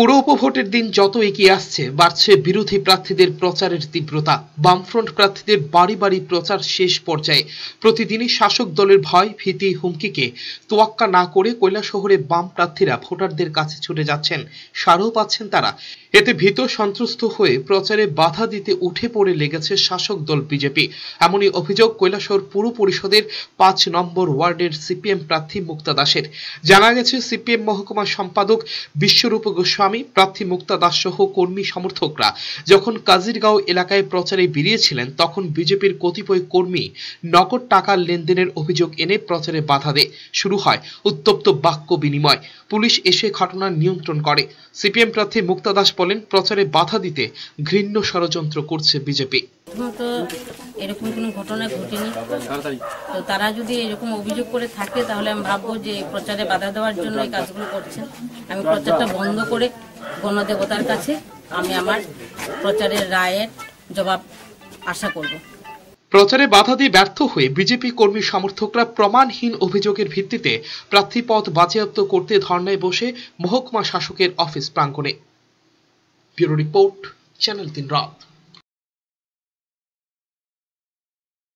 পুর উপভোটের দিন যত এগিয়ে আসছে, বাড়ছে বিরোধী প্রার্থীদের প্রচারের তীব্রতা। বামফ্রন্ট প্রার্থীদের বাড়ি বাড়ি প্রচার শেষ পর্যায়ে। প্রতিদিনই শাসক দলের ভয়, ভীতি, হুমকিকে তোয়াক্কা না করে কৈলাসহরে বাম প্রার্থীরা ভোটারদের কাছে ছুটে যাচ্ছেন। সারও পাচ্ছেন তারা। এতে ভীত, সন্ত্রস্ত হয়ে প্রচারে বাধা দিতে উঠে পড়ে লেগেছে শাসক দল বিজেপি। এমনই অভিযোগ কৈলাসহর পুর পরিষদের পাঁচ নম্বর ওয়ার্ডের সিপিএম প্রার্থী মুক্তা দাসের। জানা গেছে, সিপিএম মহকুমা সম্পাদক বিশ্বরূপ গোস্বামী প্রার্থী মুক্তা দাস সহ কর্মী সমর্থকরা যখন কাজিরগাঁও এলাকায় প্রচারে বেরিয়েছিলেন, তখন বিজেপির কতিপয় কর্মী নগদ টাকার লেনদেনের অভিযোগ এনে প্রচারে বাধা দেয়। শুরু হয় উত্তপ্ত বাক্য বিনিময়। পুলিশ এসে ঘটনা নিয়ন্ত্রণ করে। সিপিএম প্রার্থী মুক্তা দাস বলেন, প্রচারে বাধা দিতে ঘৃণ্য ষড়যন্ত্র করছে বিজেপি। এরকম কোনো ঘটনা ঘটেনি। তো তারা যদি এরকম অভিযোগ করে থাকে তাহলে আমি ভাববো যে প্রচারে বাধা দেওয়ার জন্য এই কাজগুলো করছেন। আমি প্রচারটা বন্ধ করে গণদেবতার কাছে আমি আমার প্রচারের রায়ের জবাব আশা করব। প্রচারে বাধা দিয়ে ব্যর্থ হয়ে বিজেপি কর্মী সমর্থকরা প্রমাণহীন অভিযোগের ভিত্তিতে প্রার্থী পদ বাজেয়াপ্ত করতে ধর্নায় বসে মহকুমা শাসকের অফিস প্রাঙ্গণে। ব্যুরো রিপোর্ট চ্যানেল তিন রাত।